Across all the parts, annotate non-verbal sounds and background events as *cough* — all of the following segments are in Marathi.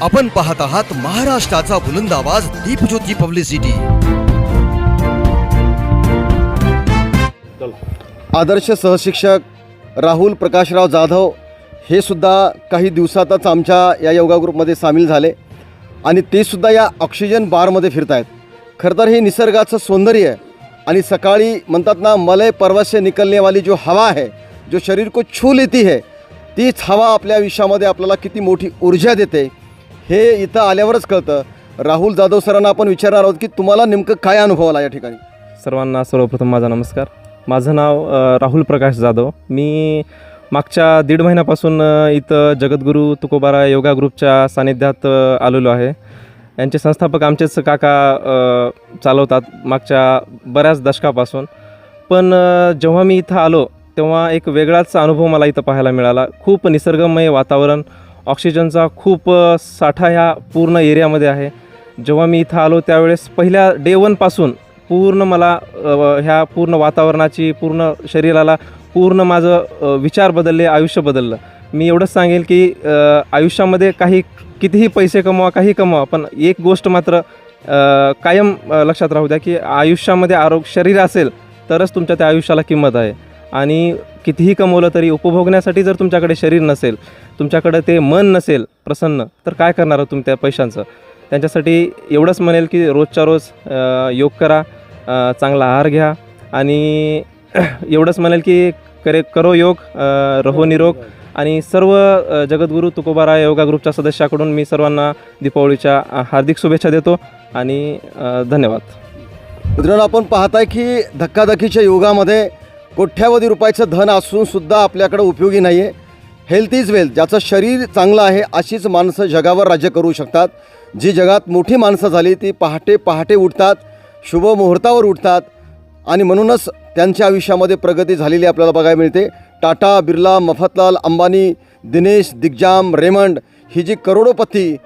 आपण पाहत आहात महाराष्ट्राचा बुलंद आवाज दीपज्योती पब्लिसिटी. आदर्श सहशिक्षक राहुल प्रकाशराव जाधव हे सुद्धा काही दिवसातच आमच्या या योगा ग्रुपमध्ये सामील झाले आणि ते सुद्धा या ऑक्सिजन बारमध्ये फिरत आहेत खरं तर हे निसर्गाचं सौंदर्य आहे आणि सकाळी म्हणतात ना मलय पर्वत से निकलने वाली जो हवा है जो शरीर को छू लेती है तीच हवा आपल्या आयुष्यामध्ये आपल्याला किती मोठी ऊर्जा देते हे इथं आल्यावरच कळतं. राहुल जाधव सरांना आपण विचारणार आहोत की तुम्हाला नेमकं काय अनुभव आला या ठिकाणी? सर्वांना सर्वप्रथम माझा नमस्कार. माझं नाव राहुल प्रकाश जाधव. मी मागच्या दीड महिन्यापासून इथं जगद्गुरू तुकोबारा योगा ग्रुपच्या सानिध्यात आलेलो आहे. यांचे संस्थापक आमचेच काका चालवतात मागच्या बऱ्याच दशकापासून. पण जेव्हा मी इथं आलो तेव्हा एक वेगळाच अनुभव मला इथं पाहायला मिळाला. खूप निसर्गमय वातावरण ऑक्सिजनचा खूप साठा ह्या पूर्ण एरियामध्ये आहे. जेव्हा मी इथं आलो त्यावेळेस पहिल्या डे वनपासून पूर्ण मला ह्या पूर्ण वातावरणाची पूर्ण शरीराला पूर्ण माझं विचार बदलले आयुष्य बदललं. मी एवढंच सांगेल की आयुष्यामध्ये काही कितीही पैसे कमवा काही कमवा पण एक गोष्ट मात्र कायम लक्षात राहू द्या की आयुष्यामध्ये आरोग्य शरीर असेल तरच तुमच्या त्या आयुष्याला किंमत आहे. आणि कितीही कमवलं तरी उपभोगण्यासाठी जर तुमच्याकडे शरीर नसेल तुमच्याकडे ते मन नसेल प्रसन्न तर काय करणार तुम्ही त्या पैशांचं? त्यांच्यासाठी एवढंच म्हणेल की रोजच्या रोज योग करा चांगला आहार घ्या आणि *clears throat* एवढंच म्हणेल की करे करो योग रहो निरोग आणि सर्व जगद्गुरू तुकोबारा योगा ग्रुपच्या सदस्याकडून मी सर्वांना दीपावलीच्या हार्दिक शुभेच्छा देतो आणि धन्यवाद. मित्रांनो आपण पाहताय की धक्काधक्कीच्या योगामध्ये कोट्यावधी रुपयाचं धन असून सुद्धा आपल्याकडे उपयोगी नाही आहे हेल्थ इज वेल्थ ज्याचं शरीर चांगलं आहे अशीच माणसं जगावर राज्य करू शकतात. जी जगात मोठी माणसं झाली ती पहाटे पहाटे उठतात शुभ मुहूर्तावर उठतात आणि म्हणूनच त्यांच्या आयुष्यामध्ये प्रगती झालेली आपल्याला बघायला मिळते. टाटा बिर्ला मफतलाल अंबानी दिनेश दिग्जाम रेमंड ही जी करोडोपती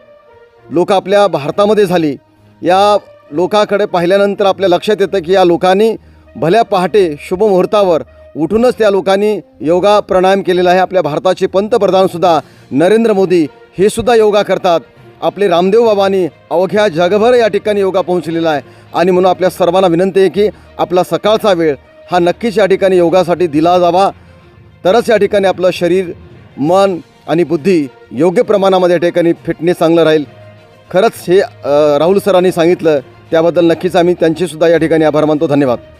लोक आपल्या भारतामध्ये झाली या लोकाकडे पाहिल्यानंतर आपल्या लक्षात येतं की या लोकांनी भल्या पहाटे शुभमुहूर्तावर उठूनच त्या लोकांनी योगा प्राणायाम केलेला आहे. आपल्या भारताचे पंतप्रधानसुद्धा नरेंद्र मोदी हे सुद्धा योगा करतात. आपले रामदेव बाबांनी अवघ्या जगभर या ठिकाणी योगा पोहोचलेला आहे. आणि म्हणून आपल्या सर्वांना विनंती आहे की आपला सकाळचा वेळ हा नक्कीच या ठिकाणी योगासाठी दिला जावा. तरच या ठिकाणी आपलं शरीर मन आणि बुद्धी योग्य प्रमाणामध्ये या ठिकाणी फिटनेस चांगलं राहील. खरंच हे राहुल सरांनी सांगितलं. त्याबद्दल नक्कीच आम्ही त्यांचेसुद्धा या ठिकाणी आभार मानतो. धन्यवाद.